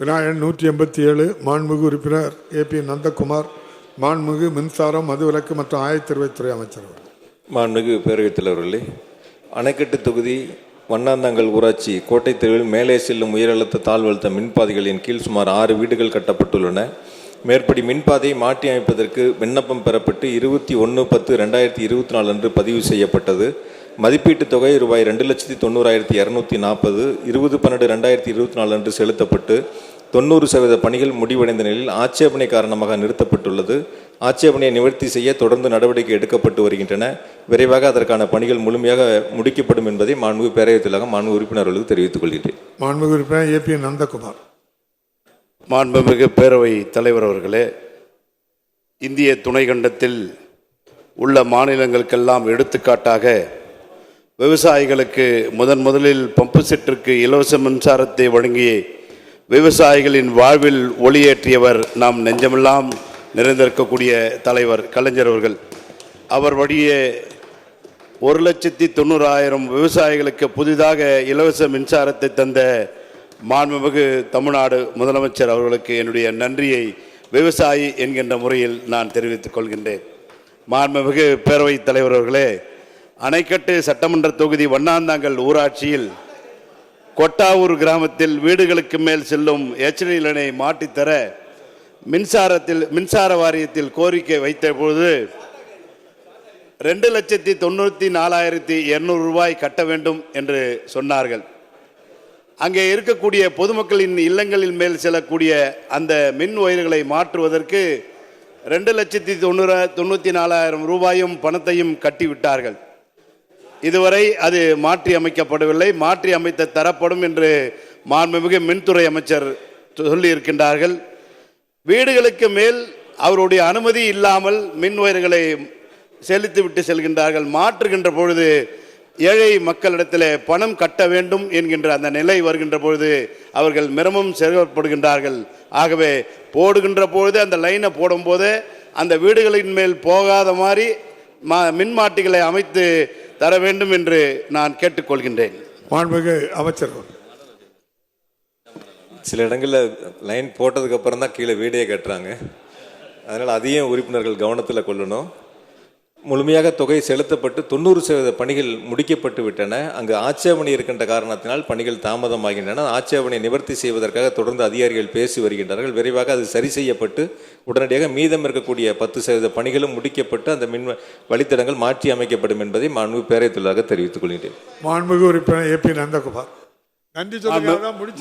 விநாயகன் நூற்றி எண்பத்தி ஏழு மாண்புமிகு உறுப்பினர் ஏ பி நந்தகுமார் மாண்புமிகு மின்சாரம் மதுவிலக்கு மற்றும் ஆயத்தறிவுத்துறை அமைச்சர் அவர்கள். மாண்புமிகு பேரவைத் தலைவர்களே அணைக்கட்டு தொகுதி வண்ணாந்தாங்கல் ஊராட்சி கோட்டை தெருவில் மேலே செல்லும் உயரழுத்த தாழ்வழுத்த மின்பாதைகளின் கீழ் சுமார் ஆறு வீடுகள் கட்டப்பட்டுள்ளன மேற்படி மின்பாதையை மாற்றி அமைப்பதற்கு விண்ணப்பம் பெறப்பட்டு இருபத்தி ஒன்று பத்து ரெண்டாயிரத்தி இருபத்தி நாலு அன்று பதிவு செய்யப்பட்டது. மதிப்பீட்டுத் தொகை ரூபாய் ரெண்டு லட்சத்தி தொண்ணூறாயிரத்தி இரநூத்தி நாற்பது இருபது பன்னெண்டு ரெண்டாயிரத்தி இருபத்தி நாலு அன்று செலுத்தப்பட்டு தொண்ணூறு சதவீத பணிகள் முடிவடைந்த நிலையில் ஆட்சேபனை காரணமாக நிறுத்தப்பட்டுள்ளது. ஆட்சேபனையை நிவர்த்தி செய்ய தொடர்ந்து நடவடிக்கை எடுக்கப்பட்டு வருகின்றன. விரைவாக அதற்கான பணிகள் முழுமையாக முடிக்கப்படும் என்பதை மாண்புமிகு பேரவைத் தலைவர் மாண்பு உறுப்பினர்களுக்கு தெரிவித்துக் கொள்கிறேன் மாண்புமிகு உறுப்பினர் ஏ பி நந்தகுமார். மாண்புமிகு பேரவை தலைவர் அவர்களே இந்திய துணைக்கண்டத்தில் உள்ள மாநிலங்களுக்கெல்லாம் எடுத்துக்காட்டாக விவசாயிகளுக்கு முதன் முதலில் பம்பு செட்டிற்கு இலவச மின்சாரத்தை வழங்கி விவசாயிகளின் வாழ்வில் ஒளியேற்றியவர் நாம் நெஞ்சமெல்லாம் நிறைந்திருக்கக்கூடிய தலைவர் கலைஞர் அவர்கள். அவர் வழியே ஒரு லட்சத்தி தொண்ணூறாயிரம் விவசாயிகளுக்கு புதிதாக இலவச மின்சாரத்தை தந்த மாண்புமிகு தமிழ்நாடு முதலமைச்சர் அவர்களுக்கு என்னுடைய நன்றியை விவசாயி என்கின்ற முறையில் நான் தெரிவித்துக் கொள்கின்றேன். மாண்புமிகு பேரவைத் தலைவர் அவர்களே அணைக்கட்டு சட்டமன்ற தொகுதி வண்ணாந்தாங்கல் ஊராட்சியில் கொட்டாவூர் கிராமத்தில் வீடுகளுக்கு மேல் செல்லும் எச்டி லைனை மாட்டித்தர மின்சாரத்தில் மின்சார வாரியத்தில் கோரிக்கை வைத்தபோது ரெண்டு லட்சத்தி தொண்ணூற்றி நாலாயிரத்தி இரநூறு ரூபாய் கட்ட வேண்டும் என்று சொன்னார்கள். அங்கே இருக்கக்கூடிய பொதுமக்களின் இல்லங்களின் மேல் செல்லக்கூடிய அந்த மின் ஒயர்களை மாற்றுவதற்கு ரெண்டு லட்சத்தி தொண்ணூறு தொண்ணூற்றி நாலாயிரம் ரூபாயும் பணத்தையும் கட்டிவிட்டார்கள். இதுவரை அது மாற்றி அமைக்கப்படவில்லை. மாற்றி அமைத்த தரப்படும் என்று மாண்புமிகு மின்துறை அமைச்சர் சொல்லியிருக்கின்றார்கள். வீடுகளுக்கு மேல் அவருடைய அனுமதி இல்லாமல் மின் ஒயர்களை செலுத்திவிட்டு செல்கின்றார்கள். மாற்றுகின்ற பொழுது ஏழை மக்களிடத்தில் பணம் கட்ட வேண்டும் என்கின்ற அந்த நிலை வருகின்ற பொழுது அவர்கள் மிரமும் செயல்படுகின்றார்கள். ஆகவே போடுகின்ற பொழுது அந்த லைனை போடும்போது அந்த வீடுகளின் மேல் போகாத மாதிரி மா மின்மாட்டிகளை அமைத்து தர வேண்டும் என்று நான் கேட்டுக்கொள்கின்றேன். மாண்புமிகு அமைச்சர். சில இடங்களில் லைன் போட்டதுக்கு அப்புறம் தான் கீழே வீடே கட்டுறாங்க. அதனால் அதையும் உறுப்பினர்கள் கவனத்தில் கொள்ளணும். முழுமையாக தொகை செலுத்தப்பட்டு தொண்ணூறு சதவீத பணிகள் முடிக்கப்பட்டு விட்டன. அங்கு ஆட்சேபனை இருக்கின்ற காரணத்தினால் பணிகள் தாமதமாகின்றன. ஆட்சேபனை நிவர்த்தி செய்வதற்காக தொடர்ந்து அதிகாரிகள் பேசி வருகின்றார்கள். விரைவாக அது சரி செய்யப்பட்டு உடனடியாக மீதம் இருக்கக்கூடிய பத்து சதவீத பணிகளும் முடிக்கப்பட்டு அந்த மின் வழித்தடங்கள் மாற்றி அமைக்கப்படும் என்பதை மாண்பு பேரவைத்துள்ளாக தெரிவித்துக் கொள்கிறேன் மாண்புமிகு உறுப்பினர் ஏ பி நந்தகுமார். நன்றி.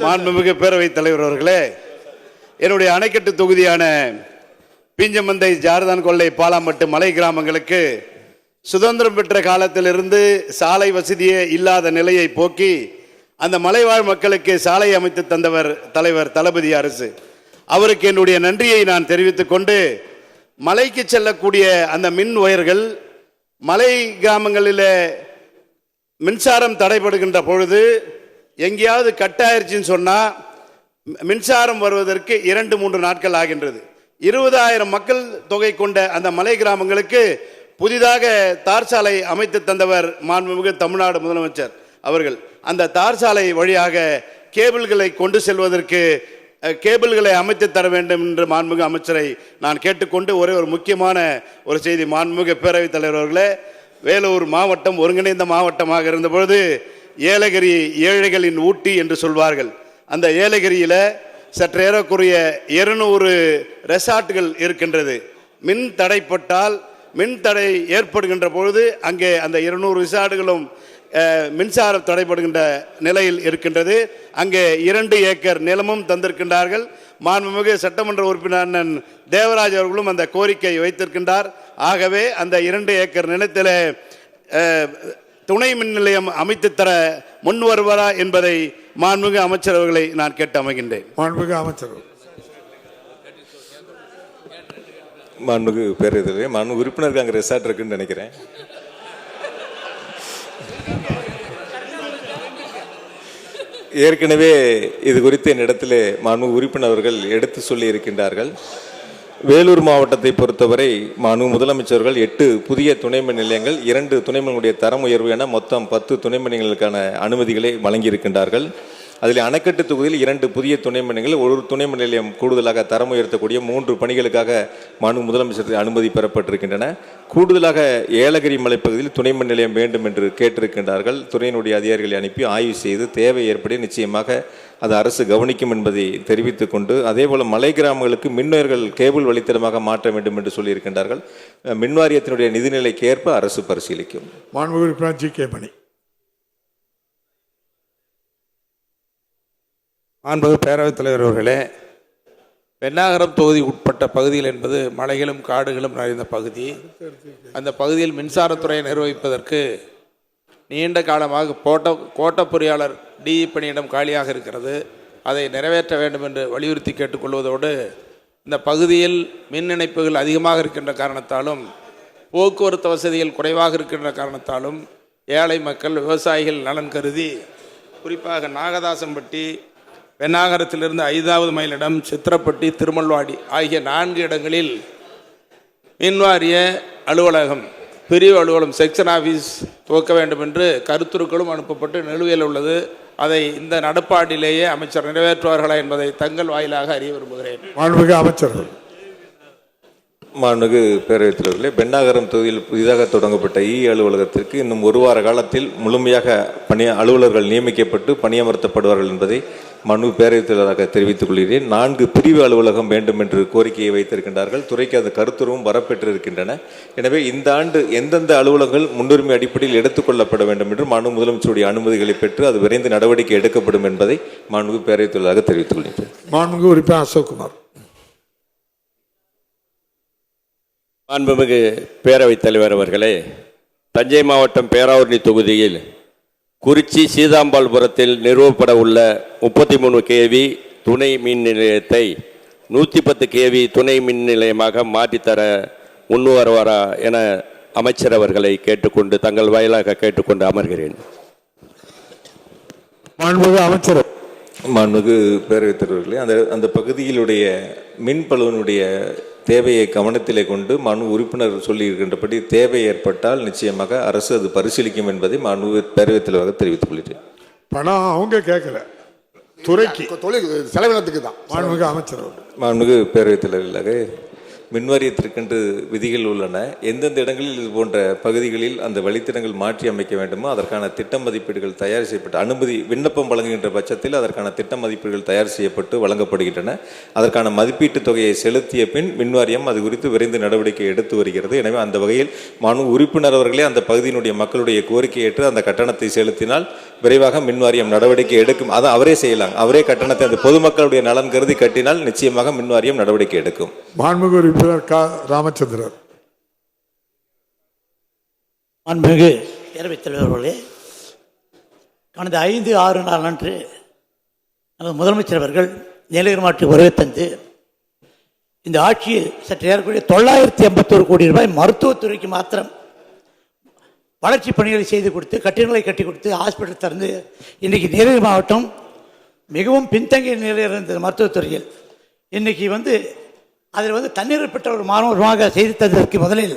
மாண்புமிகு பேரவைத் தலைவர் அவர்களே என்னுடைய அணைக்கட்டு தொகுதியான பீஞ்சமந்தை ஜார்தான் கொள்ளை பாலாமட்டு மலை கிராமங்களுக்கு சுதந்திரம் பெற்ற காலத்திலிருந்து சாலை வசதியே இல்லாத நிலையை போக்கி அந்த மலைவாழ் மக்களுக்கு சாலை அமைத்து தந்தவர் தலைவர் தளபதி அரசு. அவருக்கு என்னுடைய நன்றியை நான் தெரிவித்துக் கொண்டு மலைக்கு செல்லக்கூடிய அந்த மின் ஒயர்கள் மலை கிராமங்களில் மின்சாரம் தடைபடுகின்ற பொழுது எங்கேயாவது கட்டாயிருச்சின்னு சொன்னால் மின்சாரம் வருவதற்கு இரண்டு மூன்று நாட்கள் ஆகின்றது. இருபதாயிரம் மக்கள் தொகை கொண்ட அந்த மலை கிராமங்களுக்கு புதிதாக தார் சாலை அமைத்து தந்தவர் மாண்புமிகு தமிழ்நாடு முதலமைச்சர் அவர்கள். அந்த தார் சாலை வழியாக கேபிள்களை கொண்டு செல்வதற்கு கேபிள்களை அமைத்து தர வேண்டும் என்று மாண்புமிகு அமைச்சரை நான் கேட்டுக்கொண்டு ஒரே ஒரு முக்கியமான ஒரு செய்தி மாண்புமிகு பேரவைத் தலைவர் அவர்களே வேலூர் மாவட்டம் ஒருங்கிணைந்த மாவட்டமாக இருந்தபொழுது ஏலகிரி ஏழைகளின் ஊட்டி என்று சொல்வார்கள். அந்த ஏலகிரியில் சற்று இருநூறு ரெசார்ட்டுகள் இருக்கின்றது. மின் தடைப்பட்டால் மின் தடை ஏற்படுகின்ற பொழுது அங்கே அந்த இருநூறு ரிசார்ட்டுகளும் மின்சாரம் தடைப்படுகின்ற நிலையில் இருக்கின்றது. அங்கே இரண்டு ஏக்கர் நிலமும் தந்திருக்கின்றார்கள். மாண்புமிகு சட்டமன்ற உறுப்பினர் அண்ணன் தேவராஜ் அவர்களும் அந்த கோரிக்கை வைத்திருக்கின்றார். ஆகவே அந்த இரண்டு ஏக்கர் நிலத்தில் துணை மின் நிலையம் அமைத்து தர முன் வருவாரா என்பதை மாண்புமிகு அமைச்சர் அவர்களை நான் கேட்டு அமைகின்றேன். மாண்புமிகு அமைச்சர். மாண்புமிகு பேரவைத் மாண்பு உறுப்பினருக்கு அங்கே ரெசார்ட் இருக்குன்னு நினைக்கிறேன். ஏற்கனவே இது குறித்து என்னிடத்திலே மாண்பு உறுப்பினர்கள் எடுத்து சொல்லி இருக்கின்றார்கள். வேலூர் மாவட்டத்தை பொறுத்தவரை மாண்பு முதலமைச்சர்கள் எட்டு புதிய துணை மின் நிலையங்கள் இரண்டு துணை மின்னுடைய தரம் உயர்வு என மொத்தம் பத்து துணை மின் நிலையங்களுக்கான அனுமதிகளை வழங்கியிருக்கின்றார்கள். அதில் அணைக்கட்டு தொகுதியில் இரண்டு புதிய துணை மண்டலங்கள் ஒரு துணை மண்டலம் நிலையம் கூடுதலாக தரம் உயர்த்தக்கூடிய மூன்று பணிகளுக்காக மனு முதலமைச்சர் அனுமதி பெறப்பட்டிருக்கின்றன. கூடுதலாக ஏலகிரி மலைப்பகுதியில் துணை மண்டலம் நிலையம் வேண்டும் என்று கேட்டிருக்கின்றார்கள். துறையினுடைய அதிகாரிகளை அனுப்பி ஆய்வு செய்து தேவை ஏற்படி நிச்சயமாக அது அரசு கவனிக்கும் என்பதை தெரிவித்துக் கொண்டு அதேபோல் மலை கிராமங்களுக்கு மின்வயர்கள் கேபிள் வழித்தடமாக மாற்ற வேண்டும் என்று சொல்லியிருக்கின்றார்கள். மின்வாரியத்தினுடைய மின் வாரியத்தினுடைய நிதிநிலைக்கு ஏற்ப அரசு பரிசீலிக்கும். மாண்புமிகு பிராஞ்சி ஜி கே மணி. மாண்பு பேரவைத் தலைவர் அவர்களே பெண்ணாகரம் தொகுதி உட்பட்ட பகுதிகள் என்பது மலைகளும் காடுகளும் நிறைந்த பகுதி. அந்த பகுதியில் மின்சாரத்துறையை நிர்வகிப்பதற்கு நீண்ட காலமாக போட்ட கோட்ட பொறியாளர் டி பணியிடம் காலியாக இருக்கிறது. அதை நிறைவேற்ற வேண்டும் என்று வலியுறுத்தி கேட்டுக்கொள்வதோடு இந்த பகுதியில் மின் இணைப்புகள் அதிகமாக இருக்கின்ற காரணத்தாலும் போக்குவரத்து வசதிகள் குறைவாக இருக்கின்ற காரணத்தாலும் ஏழை மக்கள் விவசாயிகள் நலன் கருதி குறிப்பாக நாகதாசம்பட்டி வெண்ணாகரத்திலிருந்து ஐந்தாவது மைலிடம் சித்திரப்பட்டி திருமல்வாடி ஆகிய நான்கு இடங்களில் மின்வாரிய அலுவலகம் பிரிவு அலுவலகம் செக்ஷன் ஆஃபீஸ் துவக்க வேண்டும் என்று கருத்துருக்களும் அனுப்பப்பட்டு நிலுவையில் உள்ளது. அதை இந்த நடப்பாண்டிலேயே அமைச்சர் நிறைவேற்றுவார்களா என்பதை தங்கள் வாயிலாக அறிய விரும்புகிறேன். மாண்புமிகு அமைச்சர்கள். மாண்புமிகு பேரவைத் தலைவர்களே பெண்ணாகரம் தொகுதியில் புதிதாக தொடங்கப்பட்ட இ அலுவலகத்திற்கு இன்னும் ஒரு வார காலத்தில் முழுமையாக பணி அலுவலர்கள் நியமிக்கப்பட்டு பணியமர்த்தப்படுவார்கள் என்பதை மனு பேரவைத் தலைவராக தெரிவித்துக் கொள்கிறேன். நான்கு பிரிவு அலுவலகம் வேண்டும் என்று கோரிக்கையை வைத்திருக்கின்றார்கள். துறைக்கு அந்த கருத்துருவும் வரப்பெற்றிருக்கின்றன. எனவே இந்த ஆண்டு எந்தெந்த அலுவலகங்கள் முன்னுரிமை அடிப்படையில் எடுத்துக்கொள்ளப்பட வேண்டும் என்று மாண்பு முதலமைச்சருடைய அனுமதிகளை பெற்று அது விரைந்து நடவடிக்கை எடுக்கப்படும் என்பதை மாண்புமிகு பேரவைத் தலைவராக தெரிவித்துக் கொள்கிறேன் மாண்புமிகு உறுப்பினர் அசோக்குமார். மாண்புமிகு பேரவைத் தலைவர் அவர்களே தஞ்சை மாவட்டம் பேராவூரணி தொகுதியில் குறிச்சி சீதாம்பாள்புரத்தில் நிறுவப்பட உள்ள முப்பத்தி மூணு கேவி துணை மின் நிலையத்தை நூற்றி பத்து கேவி துணை மின் நிலையமாக மாற்றித்தர முன் வருவாரா என அமைச்சர் அவர்களை கேட்டுக்கொண்டு தங்கள் வாயிலாக கேட்டுக்கொண்டு அமர்கிறேன். மாண்புமிகு அமைச்சர். மாண்புமிகு பேரவைத் தலைவர்களே அந்த அந்த பகுதியிலுடைய மின் பழுவனுடைய தேவையை கவனத்திலே கொண்டு மனு உறுப்பினர் சொல்லியிருக்கின்றபடி தேவை ஏற்பட்டால் நிச்சயமாக அரசு அது பரிசீலிக்கும் என்பதை மாண்புமிகு பேரவைத் தலைவராக தெரிவித்துக் கொள்கிறேன். பணம் அவங்க கேட்கல. துறைக்கு. தொழில் செலவினத்துக்கு தான். மாண்புமிகு அமைச்சர். மாண்புமிகு பேரவைத் தலைவர்களாக மின்வாரியத்திற்கென்று விதிகள் உள்ளன. எந்தெந்த இடங்களில் இது போன்ற பகுதிகளில் அந்த வழித்தடங்கள் மாற்றி அமைக்க வேண்டுமோ அதற்கான திட்ட மதிப்பீடுகள் தயார் செய்யப்பட்டு அனுமதி விண்ணப்பம் வழங்குகின்ற பட்சத்தில் அதற்கான திட்ட மதிப்பீடுகள் தயார் செய்யப்பட்டு வழங்கப்படுகின்றன. அதற்கான மதிப்பீட்டு தொகையை செலுத்திய பின் மின்வாரியம் அது குறித்து விரைந்து நடவடிக்கை எடுத்து வருகிறது. எனவே அந்த வகையில் மனு உறுப்பினர் அவர்களே அந்த பகுதியினுடைய மக்களுடைய கோரிக்கை ஏற்று அந்த கட்டணத்தை செலுத்தினால் விரைவாக மின்வாரியம் நடவடிக்கை எடுக்கும். அதை அவரே செய்யலாம். அவரே கட்டணத்தை அந்த பொதுமக்களுடைய நலன் கருதி கட்டினால் நிச்சயமாக மின்வாரியம் நடவடிக்கை எடுக்கும். மாண்புமிகு உறுப்பினர் க ராமச்சந்திரன் மாண்புமிகு பேரவைத் தலைவர்களே கடந்த ஐந்து ஆறு நாள் அன்று நமது முதலமைச்சர் அவர்கள் நீலகிரி மாவட்டத்துக்கு வருகை தந்து இந்த ஆட்சியில் சற்று ஏறக்கூடிய தொள்ளாயிரத்தி எண்பத்தோரு கோடி ரூபாய் மருத்துவத்துறைக்கு மாத்திரம் வளர்ச்சி பணிகளை செய்து கொடுத்து கட்டிடங்களை கட்டி கொடுத்து ஹாஸ்பிட்டல் திறந்து இன்றைக்கி நீலகிரி மாவட்டம் மிகவும் பின்தங்கிய நிலையில் இருந்தது மருத்துவத்துறையில் இன்றைக்கி வந்து அதில் வந்து தண்ணீர் பெற்ற ஒரு மாணவருமாக செய்து தந்ததற்கு முதலில்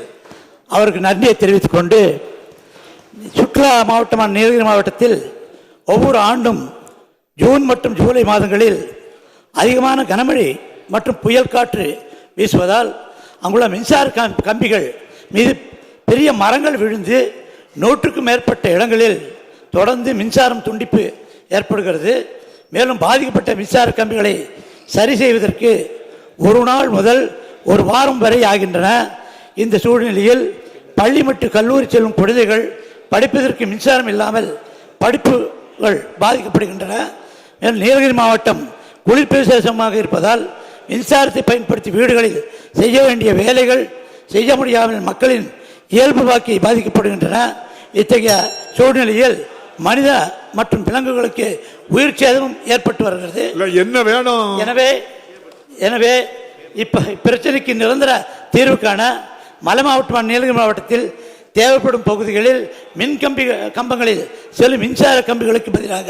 அவருக்கு நன்றியை தெரிவித்துக் கொண்டு சுற்றுலா மாவட்டமான நீலகிரி மாவட்டத்தில் ஒவ்வொரு ஆண்டும் ஜூன் மற்றும் ஜூலை மாதங்களில் அதிகமான கனமழை மற்றும் புயல் காற்று வீசுவதால் அங்குள்ள மின்சார கம்- கம்பிகள் மீது பெரிய மரங்கள் விழுந்து நூற்றுக்கும் மேற்பட்ட இடங்களில் தொடர்ந்து மின்சாரம் துண்டிப்பு ஏற்படுகிறது. மேலும் பாதிக்கப்பட்ட மின்சார கம்பிகளை சரி செய்வதற்கு ஒரு நாள் முதல் ஒரு வாரம் வரை ஆகின்றன. இந்த சூழ்நிலையில் பள்ளி மற்றும் கல்லூரி செல்லும் குழந்தைகள் படிப்பதற்கு மின்சாரம் இல்லாமல் படிப்புகள் பாதிக்கப்படுகின்றன. மேலும் நீலகிரி மாவட்டம் குளிர்பிரதேசமாக இருப்பதால் மின்சாரத்தை பயன்படுத்தி வீடுகளில் செய்ய வேண்டிய வேலைகள் செய்ய முடியாமல் மக்களின் இயல்பு வாக்கி பாதிக்கப்படுகின்றன. இத்தகைய சூழ்நிலையில் மனித மற்றும் விலங்குகளுக்கு உயிர் சேதமும் ஏற்பட்டு வருகிறது. என்ன வேணும்? எனவே எனவே இப்ப பிரச்சனைக்கு நிரந்தர தீர்வு காண மலை மாவட்டம் நீலகிரி மாவட்டத்தில் தேவைப்படும் பகுதிகளில் மின் கம்பி கம்பங்களில் செல்லும் மின்சார கம்பிகளுக்கு பதிலாக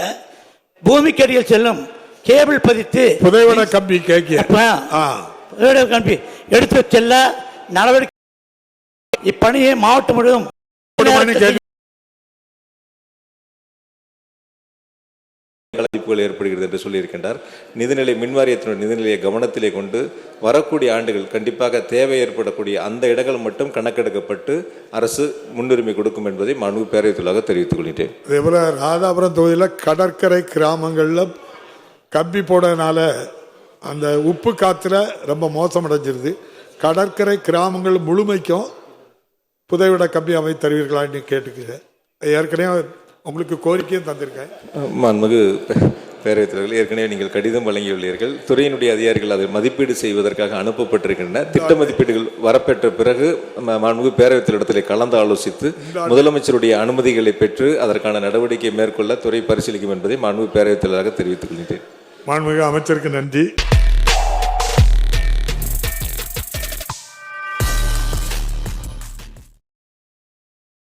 பூமிக்கடியில் செல்லும் கேபிள் பதித்து புதைவன கம்பி. புதைவட கம்பி எடுத்து செல்ல நடவடிக்கை இப்பணியை மாவட்டம் முழுவதும் பாதிப்புகள் ஏற்படுகிறது என்று சொல்லியிருக்கின்றார். நிதிநிலை மின்வாரியத்தினுடைய நிதிநிலையை கவனத்திலே கொண்டு வரக்கூடிய ஆண்டுகள் கண்டிப்பாக தேவை ஏற்படக்கூடிய அந்த இடங்கள் மட்டும் கணக்கெடுக்கப்பட்டு அரசு முன்னுரிமை கொடுக்கும் என்பதை மாண்பு பேரவைத்துள்ளாக தெரிவித்துக் கொள்கிறேன் அதே போல் ராதாபுரம் தொகுதியில் கடற்கரை கிராமங்களில் கம்பி போடனால அந்த உப்பு காற்றுல ரொம்ப மோசமடைஞ்சிருது. கடற்கரை கிராமங்கள் முழுமைக்கும் புதைவிட கம்பி அமை தருவீர்களான்னு கேட்டுக்கிறேன். ஏற்கனவே உங்களுக்கு கோரிக்கையும் தந்திருக்கேன் மாண்புமிகு பே- பேரவைத் தலைவர்கள் ஏற்கனவே நீங்கள் கடிதம் வழங்கியுள்ளீர்கள். துறையினுடைய அதிகாரிகள் அதை மதிப்பீடு செய்வதற்காக அனுப்பப்பட்டிருக்கின்றன திட்ட மதிப்பீடுகள் வரப்பெற்ற பிறகு மாண்புமிகு பேரவைத் தலைவரிடத்தில் கலந்து ஆலோசித்து முதலமைச்சருடைய அனுமதிகளை பெற்று அதற்கான நடவடிக்கை மேற்கொள்ள துறை பரிசீலிக்கும் என்பதை மாண்புமிகு பேரவைத் தலைவராக தெரிவித்துக் கொள்கிறேன் மாண்புமிகு அமைச்சருக்கு நன்றி.